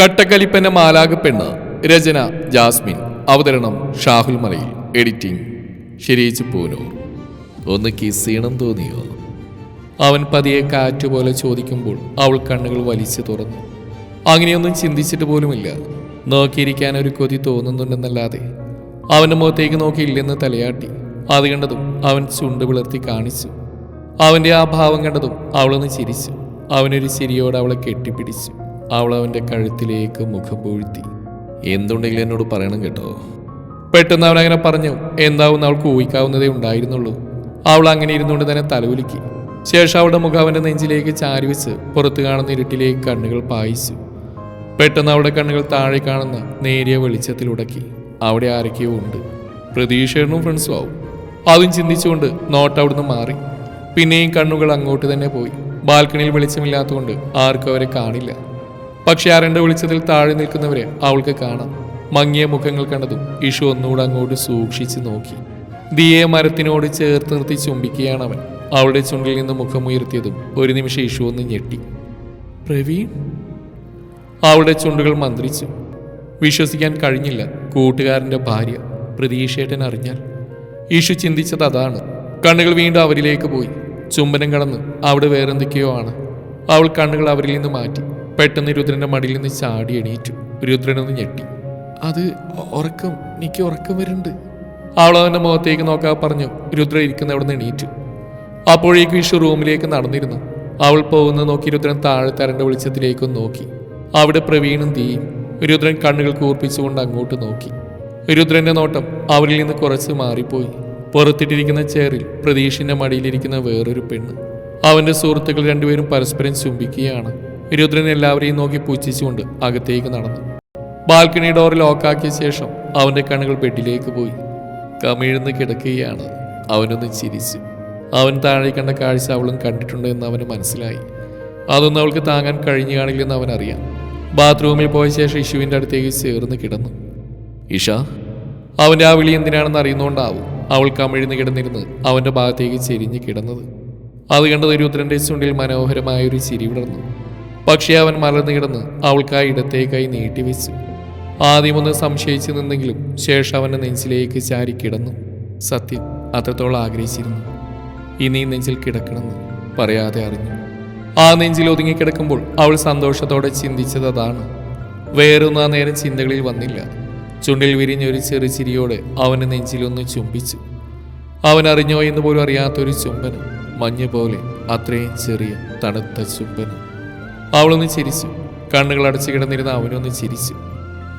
കട്ടക്കലിപ്പന്റെ മാലാകപ്പെണ്ണ് രചന Jasmine. അവതരണം Shahul Malayil. Editing ശരിയിച്ച് പൂനൂർ. ഒന്ന് കിസ് ചെയ്യണം തോന്നിയോ? അവൻ പതിയെ കാറ്റുപോലെ ചോദിക്കുമ്പോൾ അവൾ കണ്ണുകൾ വലിച്ചു തുറന്നു. അങ്ങനെയൊന്നും ചിന്തിച്ചിട്ട് പോലുമില്ല. നോക്കിയിരിക്കാൻ ഒരു കൊതി തോന്നുന്നുണ്ടെന്നല്ലാതെ അവന്റെ മുഖത്തേക്ക് നോക്കിയില്ലെന്ന് തലയാട്ടി. അത് കണ്ടതും അവൻ ചുണ്ട് വിളർത്തി കാണിച്ചു. അവന്റെ ആ ഭാവം കണ്ടതും അവളൊന്ന് ചിരിച്ചു. അവനൊരു ചിരിയോടെ അവളെ കെട്ടിപ്പിടിച്ചു. അവൾ അവന്റെ കഴുത്തിലേക്ക് മുഖം പൂഴ്ത്തി. എന്തുണ്ടെങ്കിലും എന്നോട് പറയണം കേട്ടോ. പെട്ടെന്ന് അവൻ അങ്ങനെ പറഞ്ഞു എന്താവും അവൾക്ക് ഊഹിക്കാവുന്നതേ ഉണ്ടായിരുന്നുള്ളൂ. അവൾ അങ്ങനെ ഇരുന്നുകൊണ്ട് തന്നെ തലവുലുക്കി ശേഷം അവളുടെ മുഖം അവന്റെ നെഞ്ചിലേക്ക് ചാരി വെച്ച് പുറത്ത് കാണുന്ന ഇരുട്ടിലേക്ക് കണ്ണുകൾ പായിച്ചു. പെട്ടെന്ന് അവളുടെ കണ്ണുകൾ താഴെ കാണുന്ന നേരിയ വെളിച്ചത്തിൽ ഉടക്കി. അവിടെ ആരൊക്കെയോ ഉണ്ട്. പ്രതീക്ഷയും ഫ്രണ്ട്സും ആവും? അതും ചിന്തിച്ചുകൊണ്ട് നോട്ട് അവിടുന്ന് മാറി. പിന്നെയും കണ്ണുകൾ അങ്ങോട്ട് തന്നെ പോയി. ബാൽക്കണിയിൽ വെളിച്ചമില്ലാത്തതുകൊണ്ട് ആർക്കും അവരെ കാണില്ല. പക്ഷെ അരണ്ട വെളിച്ചത്തിൽ താഴെ നിൽക്കുന്നവരെ അവൾക്ക് കാണാം. മങ്ങിയ മുഖങ്ങൾ കണ്ടതും ഇഷു ഒന്നുകൂടെ അങ്ങോട്ട് സൂക്ഷിച്ചു നോക്കി. ദിയെ മരത്തിനോട് ചേർത്ത് നിർത്തി ചുംബിക്കുകയാണ് അവൻ. അവളുടെ ചുണ്ടിൽ നിന്ന് മുഖമുയർത്തിയതും ഒരു നിമിഷം ഇഷു ഒന്ന് ഞെട്ടി. പ്രവീൺ? അവളുടെ ചുണ്ടുകൾ മന്ത്രിച്ചു. വിശ്വസിക്കാൻ കഴിഞ്ഞില്ല കൂട്ടുകാരന്റെ ഭാര്യ പ്രതീക്ഷേട്ടൻ അറിഞ്ഞാൽ. ഈശു ചിന്തിച്ചത് അതാണ്. കണ്ണുകൾ വീണ്ടും അവരിലേക്ക് പോയി. ചുംബനം കടന്ന് അവിടെ വേറെന്തൊക്കെയോ ആണ്. അവൾ കണ്ണുകൾ അവരിൽ നിന്ന് മാറ്റി. പെട്ടെന്ന് രുദ്രന്റെ മടിയിൽ നിന്ന് ചാടി എണീറ്റു. രുദ്രനൊന്ന് ഞെട്ടി. അത് ഉറക്കം എനിക്ക് ഉറക്കം വരുന്നുണ്ട്. അവൾ അവന്റെ മുഖത്തേക്ക് നോക്കാൻ പറഞ്ഞു രുദ്ര ഇരിക്കുന്ന അവിടെ നിന്ന് എണീറ്റു. അപ്പോഴേക്ക് വിഷു റൂമിലേക്ക് നടന്നിരുന്നു. അവൾ പോകുന്നത് നോക്കി രുദ്രൻ താഴെ തരന്റെ വെളിച്ചത്തിലേക്കും നോക്കി. അവിടെ പ്രവീണും തീയും രുദ്രൻ കണ്ണുകൾ കൂർപ്പിച്ചുകൊണ്ട് അങ്ങോട്ട് നോക്കി. രുദ്രന്റെ നോട്ടം അവരിൽ നിന്ന് കുറച്ച് മാറിപ്പോയി. പുറത്തിട്ടിരിക്കുന്ന ചെയറിൽ പ്രതീക്ഷിന്റെ മടിയിലിരിക്കുന്ന വേറൊരു പെണ്ണ്. അവന്റെ സുഹൃത്തുക്കൾ രണ്ടുപേരും പരസ്പരം ചുംബിക്കുകയാണ്. രുദ്രൻ എല്ലാവരെയും നോക്കി പുച്ഛിച്ചുകൊണ്ട് അകത്തേക്ക് നടന്നു. ബാൽക്കണി ഡോർ ലോക്കാക്കിയ ശേഷം അവന്റെ കണ്ണുകൾ ബെഡിലേക്ക് പോയി. കമിഴ്ന്ന് കിടക്കുകയാണ് അവനൊന്ന് ചിരിച്ചു. അവൻ താഴെ കണ്ട കാഴ്ച അവളും കണ്ടിട്ടുണ്ട് എന്ന് അവന് മനസ്സിലായി. അതൊന്നും അവൾക്ക് താങ്ങാൻ കഴിഞ്ഞു കാണില്ലെന്ന് അവൻ അറിയാം ബാത്റൂമിൽ പോയ ശേഷം ഇഷുവിന്റെ അടുത്തേക്ക് ചേർന്ന് കിടന്നു. ഇഷ അവന്റെ ആ വിളി എന്തിനാണെന്ന് അറിയുന്നുകൊണ്ടാവും അവൾ കമിഴ്ന്ന് കിടന്നിരുന്ന് അവന്റെ ഭാഗത്തേക്ക് ചെരിഞ്ഞ് കിടന്നത്. അത് കണ്ടത് രുദ്രന്റെ ചുണ്ടിൽ മനോഹരമായ ഒരു ചിരി വിടർന്നു. പക്ഷേ അവൻ മലർന്നു കിടന്ന് അവൾക്കായി ഇടത്തേക്കായി നീട്ടിവെച്ചു ആദ്യമൊന്ന് സംശയിച്ചു നിന്നെങ്കിലും ശേഷം അവന്റെ നെഞ്ചിലേക്ക് ചാരി കിടന്നു. സത്യം അത്രത്തോളം ആഗ്രഹിച്ചിരുന്നു. ഇനി നെഞ്ചിൽ കിടക്കണമെന്ന് പറയാതെ അറിഞ്ഞു. ആ നെഞ്ചിൽ ഒതുങ്ങി കിടക്കുമ്പോൾ അവൾ സന്തോഷത്തോടെ ചിന്തിച്ചത് അതാണ്. വേറൊന്നും ആ നേരം ചിന്തകളിൽ വന്നില്ല. ചുണ്ടിൽ വിരിഞ്ഞൊരു ചെറു ചിരിയോടെ അവന് നെഞ്ചിലൊന്ന് ചുംബിച്ചു. അവൻ അറിഞ്ഞോ എന്ന് പോലും അറിയാത്തൊരു ചുംബനം മഞ്ഞ പോലെ അത്രയും ചെറിയ തണുത്ത ചുംബനം. അവളൊന്ന് ചിരിച്ചു. കണ്ണുകൾ അടച്ചു കിടന്നിരുന്ന അവനൊന്ന് ചിരിച്ചു.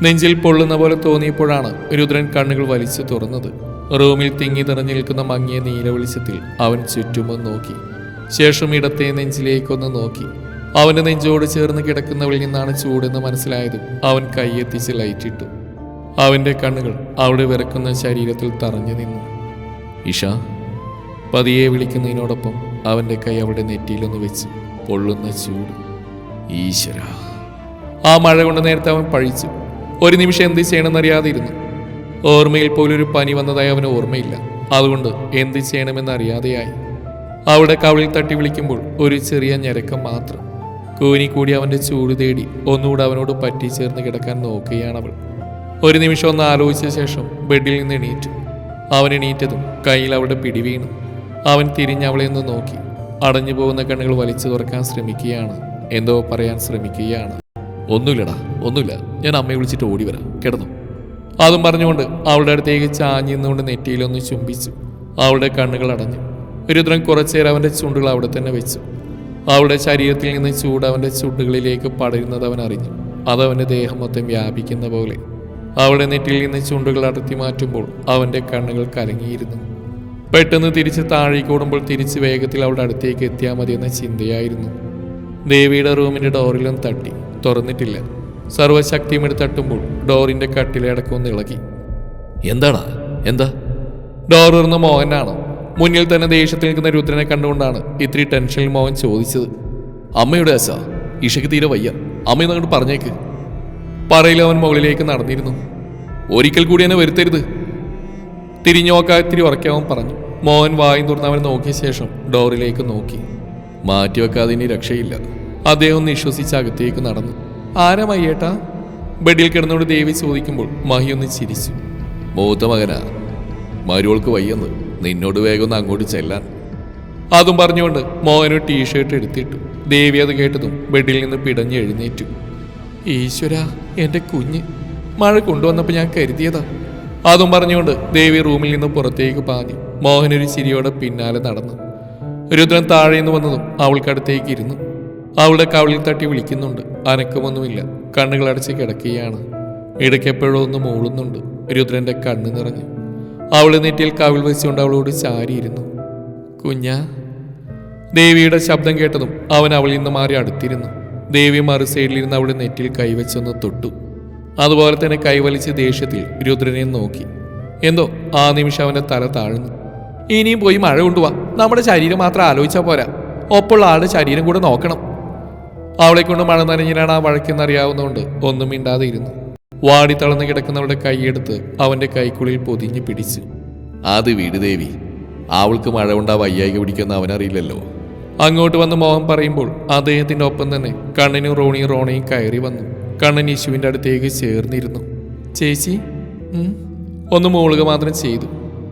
നെഞ്ചിൽ പൊള്ളുന്ന പോലെ തോന്നിയപ്പോഴാണ് രുദ്രൻ കണ്ണുകൾ വലിച്ചു തുറന്നത്. റൂമിൽ തിങ്ങി നിറഞ്ഞു നിൽക്കുന്ന മങ്ങിയ നീലവെളിച്ചത്തിൽ അവൻ ചുറ്റുമൊന്ന് നോക്കി. ശേഷം ഇടത്തെ നെഞ്ചിലേക്കൊന്ന് നോക്കി. അവന്റെ നെഞ്ചോട് ചേർന്ന് കിടക്കുന്നവളിൽ നിന്നാണ് ചൂടെന്ന് മനസ്സിലായതും അവൻ കൈയെത്തിച്ച് ലൈറ്റിട്ടു. അവന്റെ കണ്ണുകൾ അവിടെ വിറക്കുന്ന ശരീരത്തിൽ തറഞ്ഞു നിന്നു. ഇഷ പതിയെ വിളിക്കുന്നതിനോടൊപ്പം അവന്റെ കൈ അവളുടെ നെറ്റിയിലൊന്ന് വെച്ച് പൊള്ളുന്ന ചൂട്. ഈശ്വര. ആ മഴ കൊണ്ട് നേരത്തെ അവൻ പഴിച്ചു. ഒരു നിമിഷം എന്ത് ചെയ്യണമെന്ന് അറിയാതിരുന്നു ഓർമ്മയിൽ പോലും ഒരു പനി വന്നതായി അവന് ഓർമ്മയില്ല. അതുകൊണ്ട് എന്ത് ചെയ്യണമെന്ന് അറിയാതെയായി അവിടെ കവിളിൽ തട്ടി വിളിക്കുമ്പോൾ ഒരു ചെറിയ ഞരക്കം മാത്രം. കൂനി കൂടി അവന്റെ ചൂട് തേടി ഒന്നുകൂടെ അവനോട് പറ്റി ചേർന്ന് കിടക്കാൻ നോക്കുകയാണ് അവൾ ഒരു നിമിഷം ഒന്ന് ആലോചിച്ച ശേഷം ബെഡിൽ നിന്ന് എണീറ്റു. അവൻ എണീറ്റതും കയ്യിൽ അവളുടെ പിടി വീണു. അവൻ തിരിഞ്ഞ് അവളെ ഒന്ന് നോക്കി. അടഞ്ഞു പോകുന്ന കണ്ണുകൾ വലിച്ചു തുറക്കാൻ ശ്രമിക്കുകയാണ്. എന്തോ പറയാൻ ശ്രമിക്കുകയാണ്. ഒന്നുമില്ലടാ ഒന്നുമില്ല. ഞാൻ അമ്മയെ വിളിച്ചിട്ട് ഓടി വരാം. കിടന്നു. അതും പറഞ്ഞുകൊണ്ട് അവളുടെ അടുത്തേക്ക് ചാഞ്ഞു നിന്നുകൊണ്ട് നെറ്റിയിലൊന്ന് ചുംബിച്ചു. അവളുടെ കണ്ണുകൾ അടഞ്ഞു. രുദ്രൻ കുറച്ചേരം അവന്റെ ചുണ്ടുകൾ അവിടെ തന്നെ വെച്ചു. അവളുടെ ശരീരത്തിൽ നിന്ന് ചൂട് അവന്റെ ചുണ്ടുകളിലേക്ക് പടരുന്നത് അവൻ അറിഞ്ഞു. അതവന്റെ ദേഹം മൊത്തം വ്യാപിക്കുന്ന പോലെ. അവളുടെ നെറ്റിയിൽ നിന്ന് ചുണ്ടുകൾ അടർത്തി മാറ്റുമ്പോൾ അവന്റെ കണ്ണുകൾ കലങ്ങിയിരുന്നു. പെട്ടെന്ന് തിരിച്ച് താഴേക്ക് ഓടുമ്പോൾ തിരിച്ച് വേഗത്തിൽ അവളുടെ അടുത്തേക്ക് എത്തിയാൽ മതി എന്ന ചിന്തയായിരുന്നു. ദേവിയുടെ റൂമിന്റെ ഡോറിലും തട്ടി. തുറന്നിട്ടില്ല. സർവശക്തിയും എടുത്ത് തട്ടുമ്പോൾ ഡോറിന്റെ കട്ടിലടക്കം ഒന്ന് ഇളകി. എന്താടാ? എന്താ? ഡോർ തുറന്ന മോഹനാണ്. മുന്നിൽ തന്നെ ദേഷ്യത്തിൽ നിൽക്കുന്ന രുദ്രനെ കണ്ടുകൊണ്ടാണ് ഇത്തിരി ടെൻഷനിൽ മോഹൻ ചോദിച്ചത്. അമ്മയുടെ അസ ഇഷയ്ക്ക് തീരെ വയ്യ. അമ്മയെന്ന് അങ്ങോട്ട് പറഞ്ഞേക്ക്. പറയിൽ അവൻ മുകളിലേക്ക് നടന്നിരുന്നു. ഒരിക്കൽ കൂടി എന്നെ വരുത്തരുത്. തിരിഞ്ഞു നോക്കാൻ ഇത്തിരി ഉറക്കാവൻ പറഞ്ഞു. മോഹൻ വായും തുറന്ന് അവനെ നോക്കിയ ശേഷം ഡോറിലേക്ക് നോക്കി. മാറ്റിവെക്കാതെ ഇനി രക്ഷയില്ല. അദ്ദേഹം ഒന്ന് അകത്തേക്ക് നടന്നു. ആരാ മയ്യേട്ടാ? ബെഡിൽ കിടന്നോട് ദേവി ചോദിക്കുമ്പോൾ മഹി ഒന്ന് ചിരിച്ചു. മൂത്ത മകനാ. മരുവൾക്ക് വയ്യെന്ന്. നിന്നോട് വേഗം ഒന്ന് അങ്ങോട്ട് ചെല്ലാൻ. അതും പറഞ്ഞുകൊണ്ട് മോഹനൊരു ടീഷർട്ട് എടുത്തിട്ടു. ദേവി അത് കേട്ടതും ബെഡിൽ നിന്ന് പിടഞ്ഞ് എഴുന്നേറ്റു. ഈശ്വര എന്റെ കുഞ്ഞ്. മഴ കൊണ്ടുവന്നപ്പോൾ ഞാൻ കരുതിയതാ. അതും പറഞ്ഞുകൊണ്ട് ദേവി റൂമിൽ നിന്ന് പുറത്തേക്ക് പാഞ്ഞു. മോഹനൊരു ചിരിയോടെ പിന്നാലെ നടന്നു. രുദ്രൻ താഴെ നിന്ന് വന്നതും അവൾക്കടുത്തേക്ക് ഇരുന്നു. അവളുടെ കവിളിൽ തട്ടി വിളിക്കുന്നുണ്ട്. അനക്കമൊന്നുമില്ല കണ്ണുകൾ അടച്ച് കിടക്കുകയാണ്. ഇടയ്ക്കെപ്പോഴോ ഒന്ന് മൂളുന്നുണ്ട്. രുദ്രന്റെ കണ്ണ് നിറഞ്ഞു. അവൾ നെറ്റിയിൽ കവിൾ വെച്ചുകൊണ്ട് അവളോട് ചാരിയിരുന്നു. കുഞ്ഞ. ദേവിയുടെ ശബ്ദം കേട്ടതും അവൻ അവളിൽ നിന്ന് മാറി അടുത്തിരുന്നു. ദേവി മറു സൈഡിലിരുന്ന് അവളുടെ നെറ്റിൽ കൈവച്ചൊന്ന് തൊട്ടു. അതുപോലെ തന്നെ കൈവലിച്ച് ദേഷ്യത്തിൽ രുദ്രനെ നോക്കി. എന്തോ? ആ നിമിഷം അവന്റെ തല താഴ്ന്നു. ഇനിയും പോയി മഴ കൊണ്ടുപോവാ നമ്മുടെ ശരീരം മാത്രം ആലോചിച്ചാൽ പോരാ. ഒപ്പുള്ള ആളുടെ ശരീരം കൂടെ നോക്കണം. അവളെ കൊണ്ട് മഴ നനഞ്ഞിലാണ് ആ വഴക്കെന്നറിയാവുന്നതുകൊണ്ട് ഒന്നും മിണ്ടാതെ ഇരുന്നു. വാടി തളർന്നു കിടക്കുന്നവളുടെ കൈയെടുത്ത് അവന്റെ കൈക്കുള്ളിൽ പൊതിഞ്ഞു പിടിച്ചു. അത് വീട് ദേവി. അവൾക്ക് മഴ കൊണ്ടാ വയ്യായിക പിടിക്കുന്ന അവനറിയില്ലല്ലോ. അങ്ങോട്ട് വന്ന് മോഹൻ പറയുമ്പോൾ അദ്ദേഹത്തിന്റെ ഒപ്പം തന്നെ കണ്ണനും റോണിയും റോണയും കയറി വന്നു. കണ്ണൻ യേശുവിന്റെ അടുത്തേക്ക് ചേർന്നിരുന്നു. ചേച്ചി ഒന്ന് മൂളുക മാത്രം ചെയ്തു.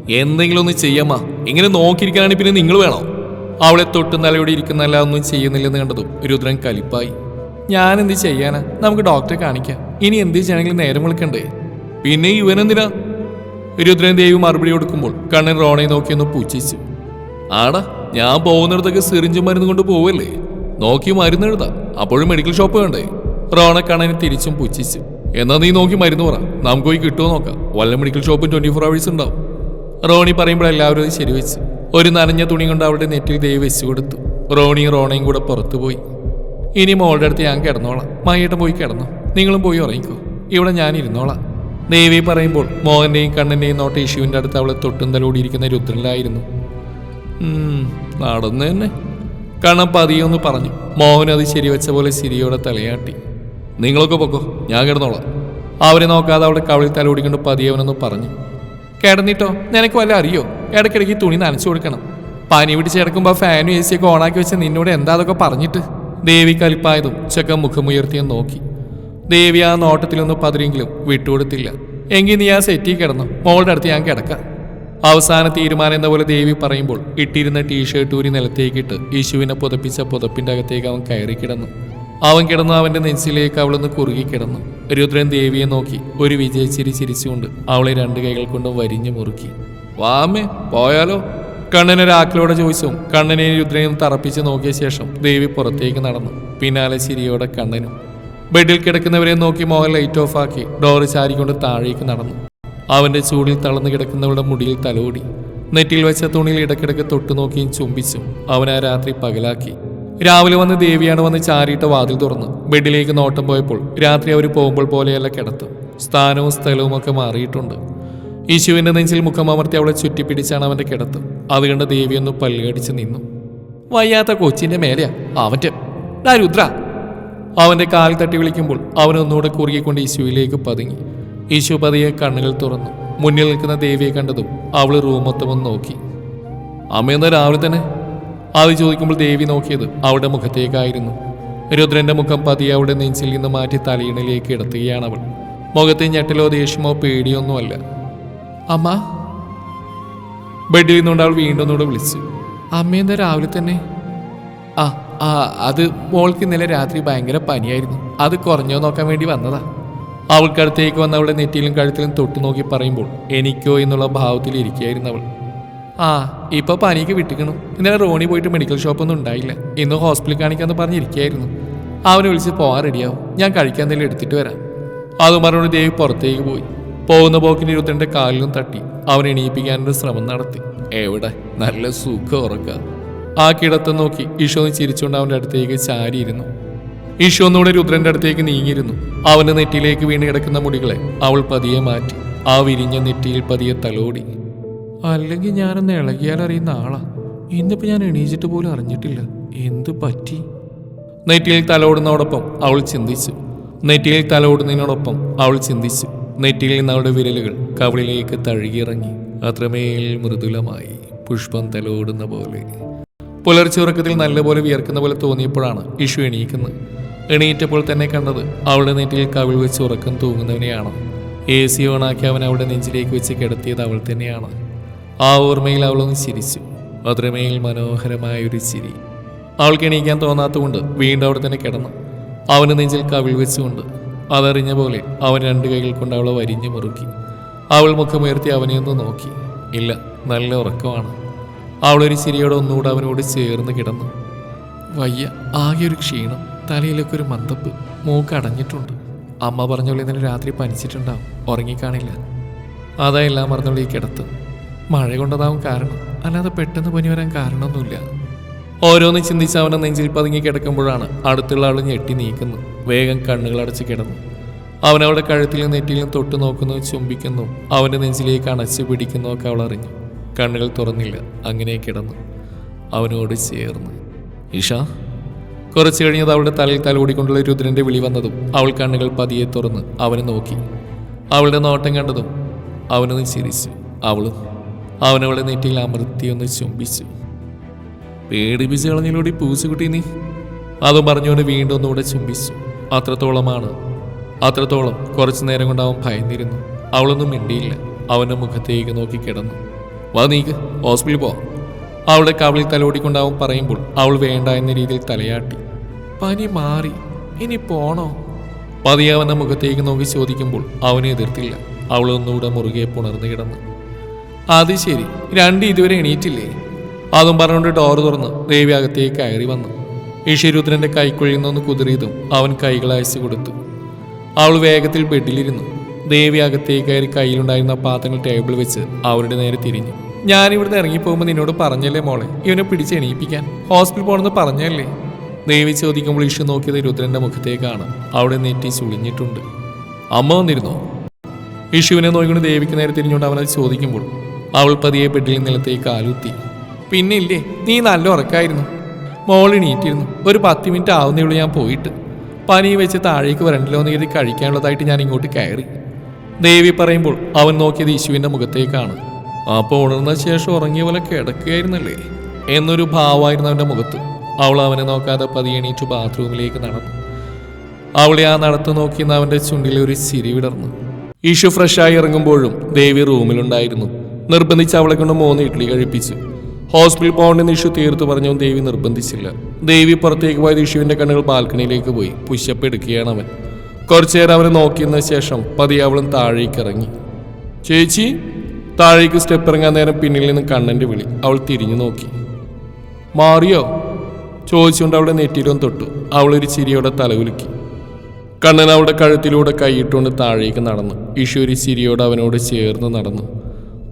എന്തെങ്കിലും ഒന്ന് ചെയ്യാമ്മ. ഇങ്ങനെ നോക്കിയിരിക്കാനാണ് പിന്നെ നിങ്ങൾ വേണോ? അവളെ തൊട്ട് നിലയോടെ ഇരിക്കുന്നല്ല ഒന്നും ചെയ്യുന്നില്ലെന്ന് കണ്ടതും രുദ്രൻ കലിപ്പായി. ഞാൻ എന്ത് ചെയ്യാനാ? നമുക്ക് ഡോക്ടറെ കാണിക്കാം. ഇനി എന്ത് ചെയ്യണമെങ്കിലും നേരം വിളിക്കണ്ടേ? പിന്നെ ഇവനെന്തിനാ രുദ്രൻ ദേവി മറുപടി കൊടുക്കുമ്പോൾ കണ്ണൻ റോണയെ നോക്കിയൊന്ന് പൂച്ചിച്ചു ആടാ ഞാൻ പോകുന്നിടത്തൊക്കെ സിറിഞ്ച് മരുന്ന് കൊണ്ട് പോവല്ലേ? നോക്കി മരുന്ന് എഴുതാം. അപ്പോഴും മെഡിക്കൽ ഷോപ്പ് വേണ്ടേ? റോണ കണ്ണനെ തിരിച്ചും പുച്ഛിച്ചു. എന്നാ നീ നോക്കി മരുന്ന് പറ. നമുക്ക് പോയി കിട്ടുമോ നോക്കാം. വല്ല മെഡിക്കൽ ഷോപ്പും ട്വന്റി ഫോർ അവേഴ്സ് ഉണ്ടാവും. റോണി പറയുമ്പോൾ എല്ലാവരും അത് ശരിവെച്ചു. ഒരു നനഞ്ഞ തുണി കൊണ്ട് അവളുടെ നെറ്റിൽ ദേവി വെച്ചു കൊടുത്തു. റോണിയും റോണയും കൂടെ പുറത്തു പോയി. ഇനി മോളുടെ അടുത്ത് ഞാൻ കിടന്നോളാം. മായിട്ട് പോയി കിടന്നു. നിങ്ങളും പോയി ഉറങ്ങിക്കോ. ഇവിടെ ഞാൻ ഇരുന്നോളാം. ദേവി പറയുമ്പോൾ മോഹന്റെയും കണ്ണന്റെയും നോട്ട് യേശുവിന്റെ അടുത്ത് അവളെ തൊട്ടും തലോടിയിരിക്കുന്ന രുദ്രനിലായിരുന്നു നടന്നു തന്നെ. കണ്ണം പതിയൊന്ന് പറഞ്ഞു. മോഹൻ അത് ശരി വെച്ച പോലെ സിരിയോടെ തലയാട്ടി. നിങ്ങളൊക്കെ പൊക്കോ ഞാൻ കിടന്നോളാം. അവരെ നോക്കാതെ അവളുടെ കവിളിൽ തലോടിക്കൊണ്ട് പതിയവനെന്ന് പറഞ്ഞു. കിടന്നിട്ടോ? നിനക്ക് വല്ല അറിയോ? ഇടയ്ക്കിടയ്ക്ക് തുണി നനച്ചു കൊടുക്കണം. പനി പിടിച്ച് കിടക്കുമ്പോൾ ഫാനും എ സിയൊക്കെ ഓണാക്കി വെച്ച് നിന്നോട് എന്താ അതൊക്കെ പറഞ്ഞിട്ട്? ദേവി കലിപ്പായതും ചെക്കൻ മുഖമുയർത്തിയും നോക്കി. ദേവി ആ നോട്ടത്തിലൊന്നും പതിരെങ്കിലും വിട്ടുകൊടുത്തില്ല. എങ്കിൽ നീ ആ സെറ്റിൽ കിടന്നു? മോളുടെ അടുത്ത് ഞാൻ കിടക്കാം. അവസാന തീരുമാനം എന്ന പോലെ ദേവി പറയുമ്പോൾ ഇട്ടിരുന്ന ടീഷർട്ട് ഊരി നിലത്തേക്കിട്ട് യേശുവിനെ പുതപ്പിച്ച പുതപ്പിന്റെ അകത്തേക്ക് അവൻ കയറി കിടന്നു. അവൻ കിടന്നു അവന്റെ നെഞ്ചിലേക്ക് അവളൊന്ന് കുറുകി കിടന്നു. രുദ്രൻ ദേവിയെ നോക്കി ഒരു വിജയച്ചിരി ചിരിച്ചുകൊണ്ട് അവളെ രണ്ട് കൈകൾ കൊണ്ട് വരിഞ്ഞു മുറുക്കി. വാമേ പോയാലോ? കണ്ണനെ രാക്കിലൂടെ ചോദിച്ചും. കണ്ണനെ രുദ്രനും തറപ്പിച്ച് നോക്കിയ ശേഷം ദേവി പുറത്തേക്ക് നടന്നു. പിന്നാലെ ചിരിയോടെ കണ്ണനും ബെഡിൽ കിടക്കുന്നവരെ നോക്കി മോഹൻ ലൈറ്റ് ഓഫ് ആക്കി ഡോറ് ചാരിക്കൊണ്ട് താഴേക്ക് നടന്നു. അവന്റെ ചൂടിൽ തളർന്നു കിടക്കുന്നവളുടെ മുടിയിൽ തലോടി. നെറ്റിൽ വെച്ച തുണിയിൽ ഇടക്കിടക്ക് തൊട്ടുനോക്കിയും ചുംബിച്ചും അവനാ രാത്രി പകലാക്കി. രാവിലെ വന്ന് ദേവിയാണ് വന്ന് ചാരിയിട്ട വാതിൽ തുറന്ന്. ബെഡിലേക്ക് നോട്ടം പോയപ്പോൾ രാത്രി അവർ പോകുമ്പോൾ പോലെയല്ല കിടത്ത്. സ്ഥാനവും സ്ഥലവും ഒക്കെ മാറിയിട്ടുണ്ട്. യേശുവിന്റെ നെഞ്ചിൽ മുഖമമർത്തി അവളെ ചുറ്റിപ്പിടിച്ചാണ് അവന്റെ കിടത്ത്. അത് കണ്ട ദേവിയൊന്ന് പല്ലുകടിച്ച് നിന്നു. വയ്യാത്ത കൊച്ചിന്റെ മേലെയാ? അവന്റെ രുദ്ര. അവന്റെ കാൽ തട്ടി വിളിക്കുമ്പോൾ അവനൊന്നുകൂടെ കുറുകിക്കൊണ്ട് യേശുവിലേക്ക് പതുങ്ങി. യേശു പതിയെ കണ്ണുകൾ തുറന്നു. മുന്നിൽ നിൽക്കുന്ന ദേവിയെ കണ്ടതും അവൾ റൂമൊത്തമൊന്ന് നോക്കി. അമ്മയെന്ന രാവിലെ തന്നെ അത് ചോദിക്കുമ്പോൾ ദേവി നോക്കിയത് അവളുടെ മുഖത്തേക്കായിരുന്നു. രുദ്രന്റെ മുഖം പതിയെ അവിടെ നെഞ്ചിൽ നിന്ന് മാറ്റി തലയിണിലേക്ക് ഇടത്തുകയാണ് അവൾ. മുഖത്തെ ഞെട്ടലോ ദേഷ്യമോ പേടിയൊന്നുമല്ല. അമ്മ? ബെഡിൽ നിന്നുകൊണ്ട് അവൾ വീണ്ടും ഒന്നുകൂടെ വിളിച്ചു. അമ്മയെന്താ രാവിലെ തന്നെ? ആ ആ അത് മോൾക്ക് ഇന്നലെ രാത്രി ഭയങ്കര പനിയായിരുന്നു. അത് കുറഞ്ഞോ നോക്കാൻ വേണ്ടി വന്നതാ. അവൾക്കടുത്തേക്ക് വന്ന അവളുടെ നെറ്റിയിലും കഴുത്തിലും തൊട്ടു നോക്കി പറയുമ്പോൾ എനിക്കോ എന്നുള്ള ഭാവത്തിൽ ഇരിക്കുകയായിരുന്നു അവൾ. ആ ഇപ്പൊ പനിക്ക് വിട്ടിക്കണു. ഇന്നലെ റോണി പോയിട്ട് മെഡിക്കൽ ഷോപ്പൊന്നും ഉണ്ടായില്ല. ഇന്ന് ഹോസ്പിറ്റലിൽ കാണിക്കാന്ന് പറഞ്ഞിരിക്കുകയായിരുന്നു അവനെ വിളിച്ച് പോകാൻ റെഡിയാവും ഞാൻ കഴിക്കാൻ എന്തെങ്കിലും എടുത്തിട്ട് വരാം. അത് പറഞ്ഞുകൊണ്ട് ദേവി പുറത്തേക്ക് പോയി. പോകുന്ന പോക്കിന് ഇരുപത്തിരണ്ട് കാലിലും തട്ടി. അവനെ എണീപ്പിക്കാനൊരു ശ്രമം നടത്തി. എവിടെ? നല്ല സുഖം ഉറക്ക. ആ കിടത്തെ നോക്കി ഈശോന്ന് ചിരിച്ചുകൊണ്ട് അവന്റെ അടുത്തേക്ക് ചാരിയിരുന്നു. ഈശോ ഒന്നുകൂടെ രുദ്രന്റെ അടുത്തേക്ക് നീങ്ങിയിരുന്നു. അവന്റെ നെറ്റിയിലേക്ക് വീണ് കിടക്കുന്ന മുടികളെ അവൾ പതിയെ മാറ്റി. ആ വിരിഞ്ഞ നെറ്റിയിൽ പതിയെ തലോടി. അല്ലെങ്കിൽ ഞാനൊന്ന് ഇളകിയാൽ അറിയുന്ന ആളാ. ഇന്നിപ്പോ ഞാൻ എണീച്ചിട്ട് പോലും അറിഞ്ഞിട്ടില്ല. എന്ത് പറ്റി? നെറ്റിയിൽ തലോടുന്നതോടൊപ്പം അവൾ ചിന്തിച്ചു. നെറ്റിയിൽ തലോടുന്നതിനോടൊപ്പം അവൾ ചിന്തിച്ചു. നെറ്റിയിൽ നിന്ന് അവളുടെ വിരലുകൾ കവളിലേക്ക് തഴുകിയിറങ്ങി. അത്രമേൽ മൃദുലമായി പുഷ്പം തലോടുന്ന പോലെ. പുലർച്ചെ ഉറക്കത്തിൽ നല്ലപോലെ വിയർക്കുന്ന പോലെ തോന്നിയപ്പോഴാണ് ഇഷു എണീക്കുന്നത്. എണീറ്റപ്പോൾ തന്നെ കണ്ടത് അവളുടെ നെറ്റിയിൽ കവിൾ വെച്ച് ഉറക്കം തൂങ്ങുന്നവനെയാണ്. എ സി ഓണാക്കി അവൻ അവളുടെ നെഞ്ചിലേക്ക് വെച്ച് കിടത്തിയത് അവൾ തന്നെയാണ്. ആ ഓർമ്മയിൽ അവളൊന്ന് ചിരിച്ചു. അത്രമേൽ മനോഹരമായ ഒരു ചിരി. അവൾക്ക് എണീക്കാൻ തോന്നാത്തതുകൊണ്ട് വീണ്ടും അവിടെ തന്നെ കിടന്നു. അവന് നെഞ്ചിൽ കവിൾ വെച്ചുകൊണ്ട് അതറിഞ്ഞ പോലെ അവൻ രണ്ട് കൈകൾ കൊണ്ട് അവളെ വരിഞ്ഞു മുറുക്കി. അവൾ മുഖമുയർത്തി അവനെ ഒന്ന് നോക്കി. ഇല്ല നല്ല ഉറക്കമാണ്. അവളൊരു ചിരിയോടെ ഒന്നുകൂടെ അവനോട് ചേർന്ന് കിടന്നു. വയ്യ ആകെ ഒരു ക്ഷീണം. തലയിലൊക്കെ ഒരു മന്തപ്പ് മൂക്ക് അടഞ്ഞിട്ടുണ്ട്. അമ്മ പറഞ്ഞോളി ഇന്നലെ രാത്രി പനിച്ചിട്ടുണ്ടാവും. ഉറങ്ങിക്കാണില്ല. അതാ എല്ലാം പറഞ്ഞോളി കിടത്ത്. മഴ കൊണ്ടതാവും കാരണം. അല്ലാതെ പെട്ടെന്ന് പനി വരാൻ കാരണമൊന്നുമില്ല. ഓരോന്ന് ചിന്തിച്ച് അവനെ നെഞ്ചിൽ പതുങ്ങി കിടക്കുമ്പോഴാണ് അടുത്തുള്ള ആൾ ഞെട്ടി നീക്കുന്നു. വേഗം കണ്ണുകൾ അടച്ച് കിടന്നു. അവൻ അവളുടെ കഴുത്തിലും നെറ്റിയിലും തൊട്ട് നോക്കുന്നു ചുംബിക്കുന്നു. അവന്റെ നെഞ്ചിലേക്ക് അണച്ചു പിടിക്കുന്നു ഒക്കെ അവൾ അറിഞ്ഞു. കണ്ണുകൾ തുറന്നില്ല അങ്ങനെ കിടന്നു. അവനോട് ചേർന്ന്. ഇഷ കുറച്ചു കഴിഞ്ഞത് അവളുടെ തലയിൽ തലോടിക്കൊണ്ടുള്ള രുദ്രന്റെ വിളി വന്നതും അവൾ കണ്ണുകൾ പതിയെ തുറന്ന് അവനെ നോക്കി. അവളുടെ നോട്ടം കണ്ടതും അവനൊന്ന് ചിരിച്ചു. അവളും അവനവളെ നെറ്റിയിൽ ഒന്ന് ചുംബിച്ചു. പേടിപ്പിച്ച് കളഞ്ഞിലൂടെ പൂച്ചക്കുട്ടി നീ? അത് പറഞ്ഞുകൊണ്ട് വീണ്ടും ഒന്നുകൂടെ ചുംബിച്ചു. അത്രത്തോളമാണ്. അത്രത്തോളം കുറച്ചു നേരം കൊണ്ട് അവൻ ഭയന്നിരുന്നു. അവളൊന്നും മിണ്ടിയില്ല. അവന്റെ മുഖത്തേക്ക് നോക്കി കിടന്നു. വാ നീക്ക് ഹോസ്പിറ്റലിൽ പോ. അവളുടെ കവിളിൽ തലോടിക്കൊണ്ട് അവൻ പറയുമ്പോൾ അവൾ വേണ്ട എന്ന രീതിയിൽ തലയാട്ടി. പനി മാറി. ഇനി പോണോ? പതിയെ മുഖത്തേക്ക് നോക്കി ചോദിക്കുമ്പോൾ അവനെ എതിർത്തില്ല. അവളൊന്നുകൂടെ മുറുകെ പുണർന്നു കിടന്നു. അത് ശരി. രണ്ട് ഇതുവരെ എണീറ്റില്ലേ? അതും പറഞ്ഞുകൊണ്ട് ഡോർ തുറന്ന് ദേവി അകത്തേക്ക് കയറി വന്നു. ഈശ്വരുദ്രന്റെ കൈക്കുഴിയിൽ നിന്ന് കുതിറിയതും അവൻ കൈകൾ അയച്ചു കൊടുത്തു. അവൾ വേഗത്തിൽ ബെഡിലിരുന്നു. ദേവി അകത്തേക്ക് കയറി കയ്യിലുണ്ടായിരുന്ന പാത്രങ്ങൾ ടേബിൾ വെച്ച് അവരുടെ നേരെ തിരിഞ്ഞു. ഞാനിവിടുന്ന് ഇറങ്ങി ഇറങ്ങിപ്പോകുമ്പോൾ നിന്നോട് പറഞ്ഞല്ലേ മോളെ? ഇവനെ പിടിച്ച് എണീപ്പിക്കാൻ. ഹോസ്പിറ്റൽ പോകണമെന്ന് പറഞ്ഞല്ലേ? ദേവി ചോദിക്കുമ്പോൾ ഇഷു നോക്കിയത് രുദ്രന്റെ മുഖത്തേക്കാണ്. അവിടെ നെറ്റി ചുളിഞ്ഞിട്ടുണ്ട്. അമ്മ വന്നിരുന്നോ? ഇഷുവിനെ നോക്കിക്കൊണ്ട് ദേവിക്ക് നേരെ തിരിഞ്ഞുകൊണ്ട് അവനത് ചോദിക്കുമ്പോൾ അവൾ പതിയെ ബെഡിൽ നിലത്തേക്ക് കാലുത്തി പിന്നെ ഇല്ലേ നീ നല്ല ഉറക്കായിരുന്നു. മോളിണീറ്റിരുന്നു ഒരു പത്ത് മിനിറ്റ് ആവുന്നേ ഉള്ളൂ ഞാൻ പോയിട്ട്. പനി വെച്ച് താഴേക്ക് വരണ്ടല്ലോ എന്ന് കരുതി കഴിക്കാനുള്ളതായിട്ട് ഞാൻ ഇങ്ങോട്ട് കയറി. ദേവി പറയുമ്പോൾ അവൻ നോക്കിയത് യേശുവിന്റെ മുഖത്തേക്കാണ്. അപ്പോൾ ഉണർന്ന ശേഷം ഉറങ്ങിയ പോലെ കിടക്കുകയായിരുന്നല്ലേ? എന്നൊരു ഭാവമായിരുന്നു അവന്റെ മുഖത്ത്. അവൾ അവനെ നോക്കാതെ പതിയെ എണീറ്റ് ബാത്റൂമിലേക്ക് നടന്നു. അവളെ ആ നടത്തു നോക്കിയെന്ന് അവന്റെ ചുണ്ടിൽ ഒരു ചിരി വിടർന്നു. ഈശു ഫ്രഷായി ഇറങ്ങുമ്പോഴും ദേവി റൂമിലുണ്ടായിരുന്നു. നിർബന്ധിച്ച് അവളെ കൊണ്ട് മൂന്ന് ഇഡ്ഡലി കഴിപ്പിച്ചു. ഹോസ്പിറ്റൽ പോകേണ്ടെന്ന് ഇഷു തീർത്തു പറഞ്ഞു ദേവി നിർബന്ധിച്ചില്ല. ദേവി പുറത്തേക്ക് പോയത് ഇഷുവിന്റെ കണ്ണുകൾ ബാൽക്കണിയിലേക്ക് പോയി. പുഷപ്പ് എടുക്കുകയാണ് അവൻ. കുറച്ചു നേരം അവനെ നോക്കിയതിന് ശേഷം പതിയെ അവളും താഴേക്ക് ഇറങ്ങി. ചേച്ചി താഴേക്ക് സ്റ്റെപ്പ് ഇറങ്ങാൻ നേരം പിന്നിൽ നിന്ന് കണ്ണന്റെ വിളി. അവൾ തിരിഞ്ഞു നോക്കി. മാറിയോ? ചോദിച്ചുകൊണ്ട് അവളുടെ നെറ്റിയിലും തൊട്ടു. അവളൊരു ചിരിയോടെ തലകുലുക്കി. കണ്ണൻ അവളുടെ കഴുത്തിലൂടെ കൈയിട്ടുകൊണ്ട് താഴേക്ക് നടന്നു. ഇഷു ഒരു ചിരിയോടെ അവനോട് ചേർന്ന് നടന്നു.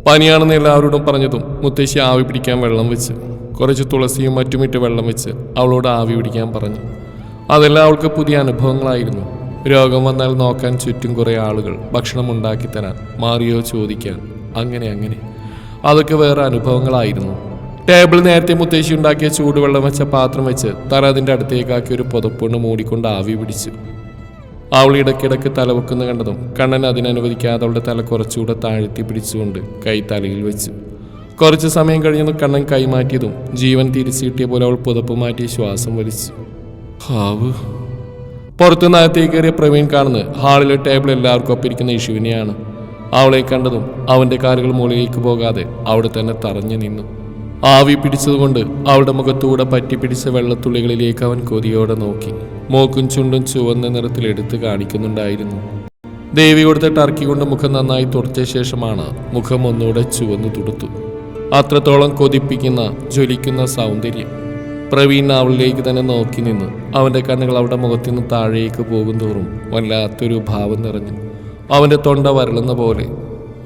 പനിയാണെന്ന് എല്ലാവരോടും പറഞ്ഞതും മുത്തശ്ശി ആവി പിടിക്കാൻ വെള്ളം വെച്ച് കുറച്ച് തുളസിയും മറ്റുമിട്ട് വെള്ളം വെച്ച് അവളോട് ആവി പിടിക്കാൻ പറഞ്ഞു. അതെല്ലാം അവൾക്ക് പുതിയ അനുഭവങ്ങളായിരുന്നു. രോഗം വന്നാൽ നോക്കാൻ ചുറ്റും കുറേ ആളുകൾ ഭക്ഷണം ഉണ്ടാക്കി തരാൻ മാറിയോ ചോദിക്കാൻ അങ്ങനെ അങ്ങനെ. അതൊക്കെ വേറെ അനുഭവങ്ങളായിരുന്നു. ടേബിൾ നേരത്തെ മുത്തേശി ഉണ്ടാക്കിയ ചൂടുവെള്ളം വെച്ച പാത്രം വെച്ച് തറ അതിന്റെ അടുത്തേക്കാക്കി ഒരു പുതപ്പൊണ്ട് മൂടിക്കൊണ്ട് ആവി പിടിച്ചു. അവൾ ഇടയ്ക്കിടയ്ക്ക് തലവെക്കുന്ന കണ്ടതും കണ്ണൻ അതിനനുവദിക്കാതെ അവളുടെ തല കുറച്ചുകൂടെ താഴ്ത്തി പിടിച്ചുകൊണ്ട് കൈ തലയിൽ വെച്ചു. കുറച്ച് സമയം കഴിഞ്ഞതും കണ്ണൻ കൈമാറ്റിയതും ജീവൻ തിരിച്ചു കിട്ടിയ പോലെ അവൾ പുതപ്പ് മാറ്റി ശ്വാസം വലിച്ചു. ഹാവ്. പുറത്തുനിന്ന് അകത്തേക്ക് കയറിയ പ്രവീൺ കാണുന്നത് ഹാളിലെ ടേബിൾ എല്ലാവർക്കും ഒപ്പിരിക്കുന്ന യേശുവിനെയാണ്. അവളെ കണ്ടതും അവന്റെ കാലുകൾ മുകളിലേക്ക് പോകാതെ അവിടെ തന്നെ തറഞ്ഞു നിന്നു. ആവി പിടിച്ചതുകൊണ്ട് അവളുടെ മുഖത്തൂടെ പറ്റിപ്പിടിച്ച വെള്ളത്തുള്ളികളിലേക്ക് അവൻ കൊതിയോടെ നോക്കി. മൂക്കും ചുണ്ടും ചുവന്ന നിറത്തിൽ എടുത്ത് കാണിക്കുന്നുണ്ടായിരുന്നു. ദേവി കൊടുത്ത ടർക്കി കൊണ്ട് മുഖം നന്നായി തുടച്ച ശേഷമാണ് മുഖം ഒന്നുകൂടെ ചുവന്നു തുടുത്തു. അത്രത്തോളം കൊതിപ്പിക്കുന്ന ജ്വലിക്കുന്ന സൗന്ദര്യം. പ്രവീൺ അവളിലേക്ക് തന്നെ നോക്കി നിന്ന് അവന്റെ കണ്ണുകൾ അവളുടെ മുഖത്തു നിന്ന് താഴേക്ക് പോകും തോറും വല്ലാത്തൊരു ഭാവം നിറഞ്ഞു. അവന്റെ തൊണ്ട വരളുന്ന പോലെ.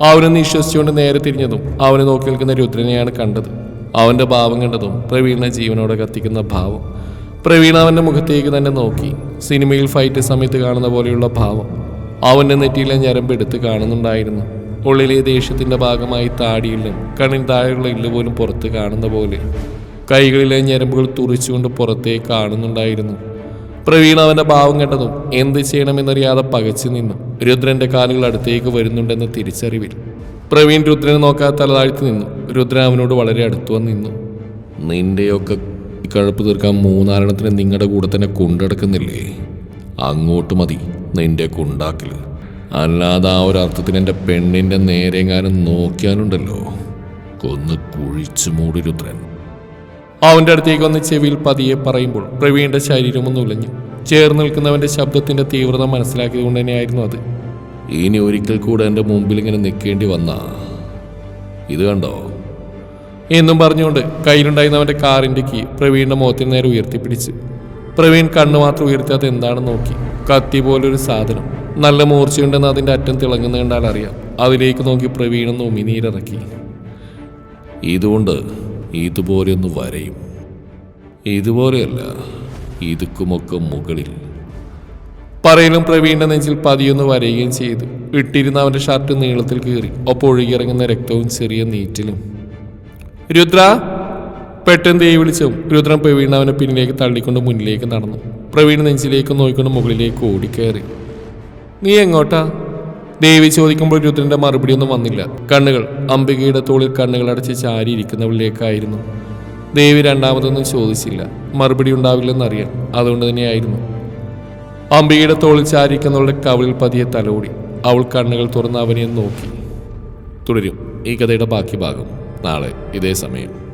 അവനെന്ന് വിശ്വസിച്ചുകൊണ്ട് നേരെ തിരിഞ്ഞതും അവനെ നോക്കി നിൽക്കുന്ന രുദ്രനെയാണ് കണ്ടത്. അവന്റെ ഭാവം കണ്ടതും പ്രവീണിനെ ജീവനോടെ കത്തിക്കുന്ന ഭാവം. പ്രവീണ അവന്റെ മുഖത്തേക്ക് തന്നെ നോക്കി. സിനിമയിൽ ഫൈറ്റ് സമയത്ത് കാണുന്ന പോലെയുള്ള ഭാവം. അവന്റെ നെറ്റിയിലെ ഞരമ്പ് എടുത്ത് കാണുന്നുണ്ടായിരുന്നു. ഉള്ളിലെ ദേഷ്യത്തിന്റെ ഭാഗമായി താടിയിലും കണ്ണിൻ താഴെയുള്ള ഇല്ല് പോലും പുറത്ത് കാണുന്ന പോലെ. കൈകളിലെ ഞരമ്പുകൾ തുറിച്ചുകൊണ്ട് പുറത്തേക്ക് കാണുന്നുണ്ടായിരുന്നു. പ്രവീണ അവന്റെ ഭാവം കണ്ടതും എന്ത് ചെയ്യണമെന്നറിയാതെ പകച്ചു നിന്നു. രുദ്രന്റെ കാലുകൾ അടുത്തേക്ക് വരുന്നുണ്ടെന്ന തിരിച്ചറിവിൽ. പ്രവീൺ രുദ്രനെ നോക്കാതെ തലതാഴ്ത്തി നിന്നു. രുദ്രൻ അവനോട് വളരെ അടുത്തു വന്ന് നിന്നു. നിന്റെയൊക്കെ കഴുപ്പ് തീർക്കാൻ മൂന്നാരണത്തിന് നിങ്ങളുടെ കൂടെ തന്നെ കൊണ്ടെടുക്കുന്നില്ലേ? അങ്ങോട്ട് മതി നിന്റെ കുണ്ടാക്കൽ അല്ലാതെ ആ ഒരു അർത്ഥത്തിന് എന്റെ പെണ്ണിന്റെ നേരെങ്ങാനും നോക്കിയാലുണ്ടല്ലോ. കൊന്ന് കുഴിച്ചു മൂടി രുദ്രൻ. അവന്റെ അടുത്തേക്ക് വന്ന് ചെവിയിൽ പതിയെ പറയുമ്പോൾ പ്രവീണിന്റെ ശരീരം ഒന്ന് ഉലഞ്ഞു. ചേർന്ന് നിൽക്കുന്നവന്റെ ശബ്ദത്തിന്റെ തീവ്രത മനസ്സിലാക്കിയതുകൊണ്ട് തന്നെയായിരുന്നു അത്. ഇനി ഒരിക്കൽ കൂടെ എന്റെ മുമ്പിൽ ഇങ്ങനെ നിൽക്കേണ്ടി വന്നാ? ഇത് കണ്ടോ? എന്നും പറഞ്ഞുകൊണ്ട് കയ്യിലുണ്ടായിരുന്നവന്റെ കാറിന്റെ കീ പ്രവീണിന്റെ മുഖത്തിന് നേരെ ഉയർത്തിപ്പിടിച്ച്. പ്രവീൺ കണ്ണു മാത്രം ഉയർത്തി അത് എന്താണെന്ന് നോക്കി. കത്തി പോലൊരു സാധനം. നല്ല മൂർച്ചയുണ്ടെന്ന് അതിന്റെ അറ്റം തിളങ്ങുന്ന കണ്ടാൽ അറിയാം. അതിലേക്ക് നോക്കി പ്രവീണെന്ന് ഉമിനീരിറക്കി. ഇതുകൊണ്ട് ഇതുപോലെ ഒന്ന് വരയും. ഇതുപോലെയല്ല ഇതുക്കുമൊക്കെ മുകളിൽ. പറയലും പ്രവീണിന്റെ നെഞ്ചിൽ പതിയൊന്ന് വരയുകയും ചെയ്തു. ഇട്ടിരുന്ന അവന്റെ ഷർട്ട് നീളത്തിൽ കീറി. ഒപ്പം ഒഴുകിയിറങ്ങുന്ന രക്തവും ചെറിയ നീറ്റിലും. രുദ്ര പെട്ടെന്ന് ദേവി വിളിച്ചും. രുദ്രൻ പ്രവീൺ അവനെ പിന്നിലേക്ക് തള്ളിക്കൊണ്ട് മുന്നിലേക്ക് നടന്നു. പ്രവീൺ നെഞ്ചിലേക്ക് നോക്കിക്കൊണ്ട് മുകളിലേക്ക് ഓടിക്കയറി നീ എങ്ങോട്ടാ? ദേവി ചോദിക്കുമ്പോൾ രുദ്രന്റെ മറുപടി ഒന്നും വന്നില്ല. കണ്ണുകൾ അംബികയുടെ തോളിൽ കണ്ണുകൾ അടച്ച് ചാരി ഇരിക്കുന്നവളിലേക്കായിരുന്നു. ദേവി രണ്ടാമതൊന്നും ചോദിച്ചില്ല. മറുപടി ഉണ്ടാവില്ലെന്നറിയാം അതുകൊണ്ട് തന്നെയായിരുന്നു. അംബികയുടെ തോളിൽ ചാരിക്കുന്നവളുടെ കവളിൽ പതിയെ തലോടി. അവൾ കണ്ണുകൾ തുറന്ന് അവനെ നോക്കി. തുടരും. ഈ കഥയുടെ ബാക്കി ഭാഗം. നാളെ ഇതേ സമയം.